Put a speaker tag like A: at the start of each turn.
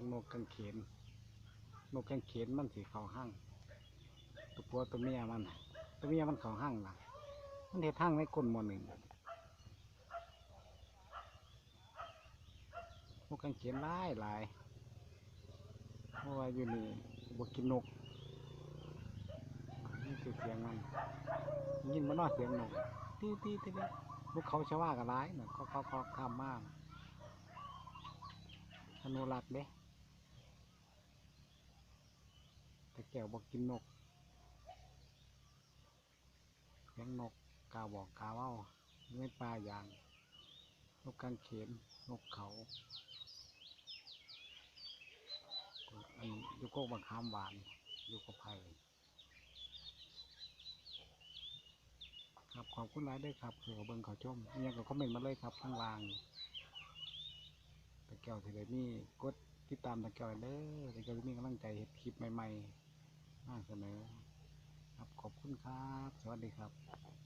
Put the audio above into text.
A: บิ่งนกกังเขนนกกังเขนมันสีเขาห้างตัวปัวตัวเมียมันตัวเมียมันเขาห้างล่ะ มันเห็ดห้างในก้นมอหนึ่งนกกังเขนหลายหลายเพราะว่าอยู่นี่บกินนกนี่คือเสียงมันยินมันนอเสียงนกตีตีตีตีนกเขาชว่ากันร้ายนะเขาเขาเขาข้ามมากอนุรักษ์เด้ แก้วบอกกินนกเลี้ยงนกกาบอกกาเว้าไม่ปลาอย่าง นกกางเขนนกเขาอันยุโกบังคามหวานยุกกไผ่ครับขอบคุณหลายด้วยครับคือเบิ้งเขาชมยังก็คอมเมนต์มาเลยครับข้างล่างแต่แก้วที่ได้มีกดติดตามตะแก้วเด้อแต่แก้วมีกำลังใจเห็ดคลิปใหม่ๆ มาเสนอครับขอบคุณครับ สวัสดีครับ